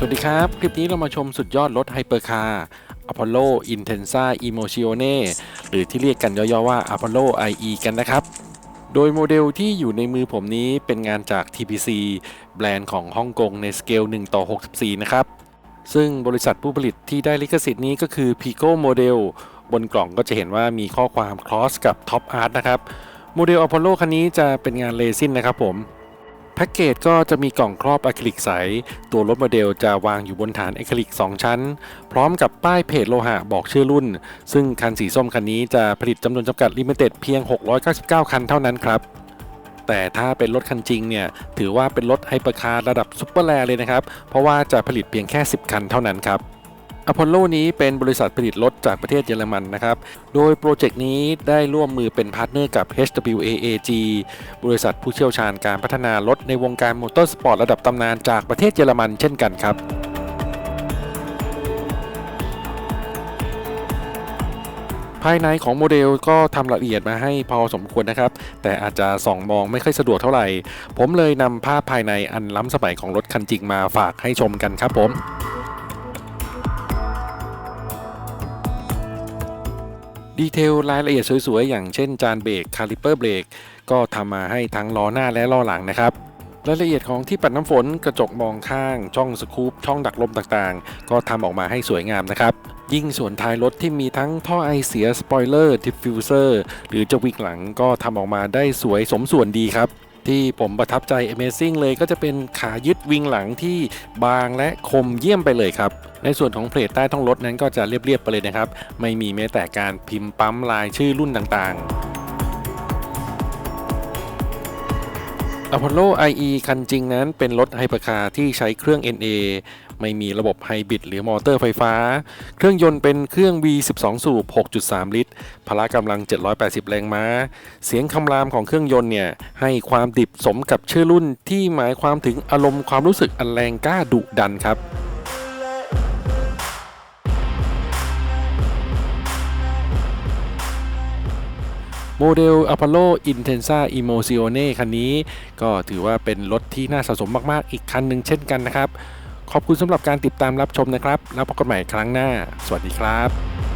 สวัสดีครับ คลิปนี้เรามาชมสุดยอดรถไฮเปอร์คาร์ Apollo Intensa Emozione หรือที่เรียกกันย่อๆว่า Apollo IE กันนะครับ โดยโมเดลที่อยู่ในมือผมนี้เป็นงานจาก TPC แบรนด์ของฮ่องกงในสเกล 1 ต่อ 64 นะครับ ซึ่งบริษัทผู้ผลิตที่ได้ลิขสิทธิ์นี้ก็คือ Pico Model บนกล่องก็จะเห็นว่ามีข้อความ Cross กับ Top Art นะครับ โมเดล Apollo คันนี้จะเป็นงานเลซินนะครับผม แพ็กเกจก็จะมีกล่องครอบอะคริลิกใส ตัวรถโมเดลจะวางอยู่บนฐานอะคริลิก 2 ชั้น พร้อมกับป้ายเพจโลหะบอกชื่อรุ่น ซึ่งคันสีส้มคันนี้จะผลิตจำนวนจำกัดลิมิเต็ดเพียง 699 คันเท่านั้นครับแต่ถ้าเป็นรถคันจริงเนี่ย ถือว่าเป็นรถไฮเปอร์คาร์ระดับซุปเปอร์แรร์เลยนะครับ เพราะว่าจะผลิตเพียงแค่ 10 คันเท่านั้นครับ อพอลโลนี้เป็นบริษัทผลิตรถจากประเทศเยอรมันนะครับ โดยโปรเจกต์นี้ได้ร่วมมือเป็นพาร์ทเนอร์กับ HWAAG บริษัทผู้เชี่ยวชาญการพัฒนารถในวงการมอเตอร์สปอร์ตระดับตำนานจากประเทศเยอรมันเช่นกันครับภายในของโมเดลก็ทำละเอียดมาให้พอสมควรนะครับ แต่อาจจะส่องมองไม่ค่อยสะดวกเท่าไหร่ ผมเลยนำภาพภายในอันล้ำสมัยของรถคันจริงมาฝากให้ชมกันครับผม ดีเทลรายละเอียดสวยๆ อย่างเช่นจานเบรกคาลิเปอร์เบรกก็ทำมาให้ทั้งล้อหน้าและล้อหลังนะครับรายละเอียดของที่ปัดน้ำฝนกระจกมองข้าง ช่องสกูปช่องดักลมต่างๆ ก็ทำออกมาให้สวยงามนะครับ ยิ่งส่วนท้ายรถที่มีทั้งท่อไอเสียสปอยเลอร์ดิฟฟิวเซอร์หรือจะวิกหลังก็ทำออกมาได้สวยสมส่วนดีครับ ที่ผมประทับใจ Amazing เลยก็จะเป็นขายึดวิงหลังที่บางและคมเยี่ยมไปเลยครับ ในส่วนของเพลทใต้ท้องรถนั้นก็จะเรียบๆไปเลยนะครับ ไม่มีแม้แต่การพิมพ์ปั๊มลายชื่อรุ่นต่างๆ Apollo IE คันจริงนั้นเป็นรถไฮเปอร์คาร์ที่ใช้เครื่อง NA ไม่มีระบบไฮบริดหรือมอเตอร์ไฟฟ้า เครื่องยนต์เป็นเครื่อง V12 สูบ 6.3 ลิตร พละกำลัง 780 แรงม้า เสียงคำรามของเครื่องยนต์เนี่ย ให้ความดิบสมกับชื่อรุ่นที่หมายความถึงอารมณ์ความรู้สึกอันแรงกล้าดุดันครับ โมเดล Apollo Intensa Emozione คันนี้ ก็ถือว่าเป็นรถที่น่าสะสมมาก ๆ อีกคันหนึ่งเช่นกันนะครับ ขอบคุณสำหรับการติดตามรับชมนะครับ แล้วพบกันใหม่ครั้งหน้า สวัสดีครับ